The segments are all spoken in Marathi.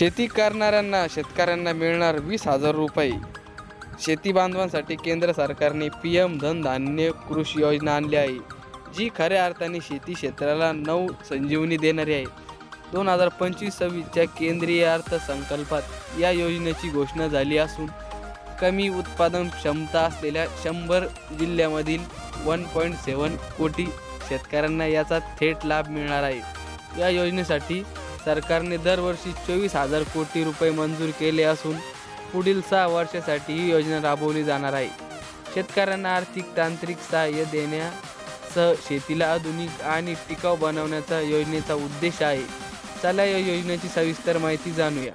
शेती करणाऱ्यांना शेतकऱ्यांना मिळणार वीस हजार रुपये. शेती बांधवांसाठी केंद्र सरकारने पी एम धन धान्य कृषी योजना आणली आहे जी खऱ्या अर्थाने शेती क्षेत्राला नऊ संजीवनी देणारी आहे. दोन हजार पंचवीस सव्वीसच्या केंद्रीय अर्थसंकल्पात या योजनेची घोषणा झाली असून कमी उत्पादन क्षमता असलेल्या शंभर जिल्ह्यामधील वन पॉईंट सेवन कोटी शेतकऱ्यांना याचा थेट लाभ मिळणार आहे. या योजनेसाठी सरकारने दरवर्षी चोवीस हजार कोटी रुपये मंजूर केले असून पुढील सहा वर्षासाठी ही योजना राबवली जाणार आहे. शेतकऱ्यांना आर्थिक तांत्रिक सहाय्य देण्यासह शेतीला आधुनिक आणि टिकाऊ बनवण्याचा योजनेचा उद्देश आहे. चला या योजनेची सविस्तर माहिती जाणूया.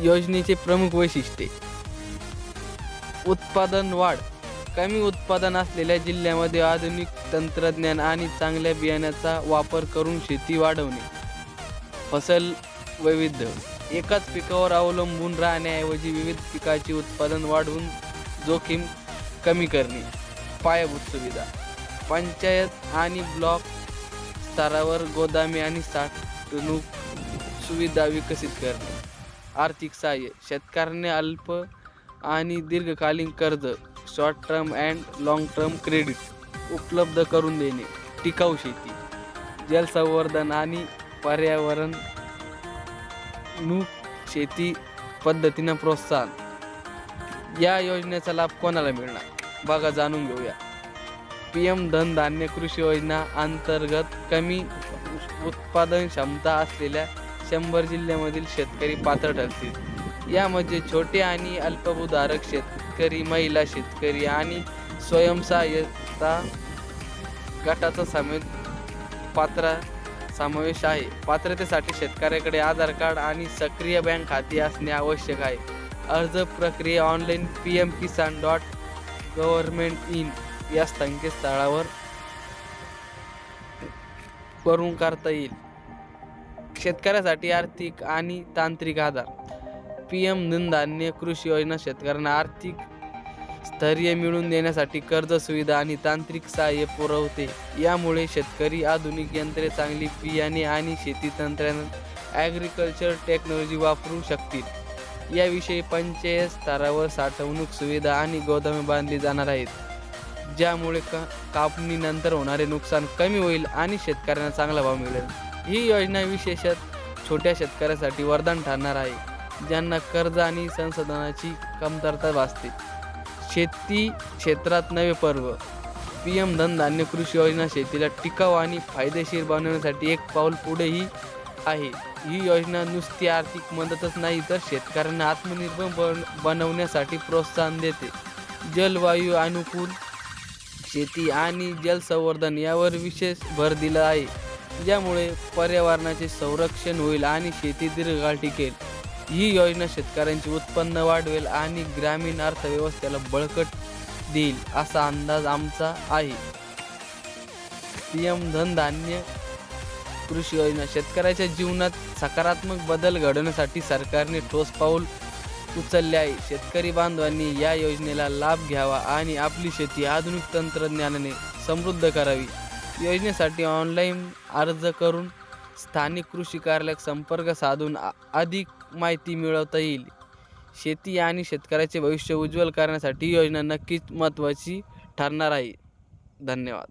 योजनेचे प्रमुख वैशिष्ट्ये. उत्पादन वाढ कमी उत्पादन असलेल्या जिल्ह्यामध्ये आधुनिक तंत्रज्ञान आणि चांगल्या बियाण्याचा वापर करून शेती वाढवणे. फसल वैविध्य. एकाच पिकावर अवलंबून राहण्याऐवजी विविध पिकाचे उत्पादन वाढवून जोखीम कमी करणे. पायाभूत सुविधा. पंचायत आणि ब्लॉक स्तरावर गोदामे आणि साठवणूक सुविधा विकसित करणे. आर्थिक सहाय्य. शेतकऱ्यांना अल्प आणि दीर्घकालीन कर्ज short term and long term credit उपलब्ध करून देणे. टिकाऊ शेती जलसंवर्धन आणि पर्यावरण नू शेती पद्धतीनं प्रोत्साहन. या योजनेचा लाभ कोणाला मिळणार? बघा जाणून घेऊया. पी एम धनधान्य कृषी योजना अंतर्गत कमी उत्पादन क्षमता असलेल्या शंभर जिल्ह्यामधील शेतकरी पात्र ठरतील. यामध्ये छोटे आणि अल्पभूधारक शेतकरी महिला शेतकरी आणि स्वयंसहाय्यता गटाचा समेत पात्र समावेश आहे. पात्रतेसाठी शेतकऱ्याकडे आधार कार्ड आणि सक्रिय बँक खाते असणे आवश्यक आहे. अर्ज प्रक्रिया online P M Kisan dot government in या संकेतस्थळावर करून करता येईल. शेतकऱ्यासाठी आर्थिक आणि तांत्रिक आधार पी एम धनधान्य कृषी योजना शेतकऱ्यांना आर्थिक स्थैर्य मिळवून देण्यासाठी कर्ज सुविधा आणि तांत्रिक सहाय्य पुरवते. यामुळे शेतकरी आधुनिक यंत्रे चांगली बियाणे आणि शेती तंत्रज्ञान ॲग्रिकल्चर टेक्नॉलॉजी वापरू शकतील. याविषयी पंचायत स्तरावर साठवणूक सुविधा आणि गोदामे बांधली जाणार आहेत ज्यामुळे का कापणीनंतर होणारे नुकसान कमी होईल आणि शेतकऱ्यांना चांगला भाव मिळेल. ही योजना विशेषत छोट्या शेतकऱ्यासाठी वरदान ठरणार आहे. ज्यांना कर्ज आणि संसाधनाची कमतरता भासते. शेती क्षेत्रात नवे पर्व. पी एम धनधान्य कृषी योजना शेतीला टिकाऊ आणि फायदेशीर बनवण्यासाठी एक पाऊल पुढेही आहे. ही योजना नुसती आर्थिक मदतच नाही तर शेतकऱ्यांना आत्मनिर्भर बन बनवण्यासाठी प्रोत्साहन देते. जलवायू अनुकूल शेती आणि जलसंवर्धन यावर विशेष भर दिला आहे. ज्यामुळे पर्यावरणाचे संरक्षण होईल आणि शेती दीर्घकाळ टिकेल. ही योजना शेतकऱ्यांचे उत्पन्न वाढवेल आणि ग्रामीण अर्थव्यवस्थेला बळकट देईल असा अंदाज आमचा आहे. पी एम धनधान्य कृषी योजना शेतकऱ्याच्या जीवनात सकारात्मक बदल घडवण्यासाठी सरकारने ठोस पाऊल उचलले आहे. शेतकरी बांधवांनी या योजनेला लाभ घ्यावा आणि आपली शेती आधुनिक तंत्रज्ञानाने समृद्ध करावी. योजनेसाठी ऑनलाईन अर्ज करून स्थानिक कृषी कार्यालयात संपर्क साधून अधिक माहिती मिळवता येईल. शेती आणि शेतकऱ्याचे भविष्य उज्ज्वल करण्यासाठी योजना नक्कीच महत्त्वाची ठरणार आहे. धन्यवाद.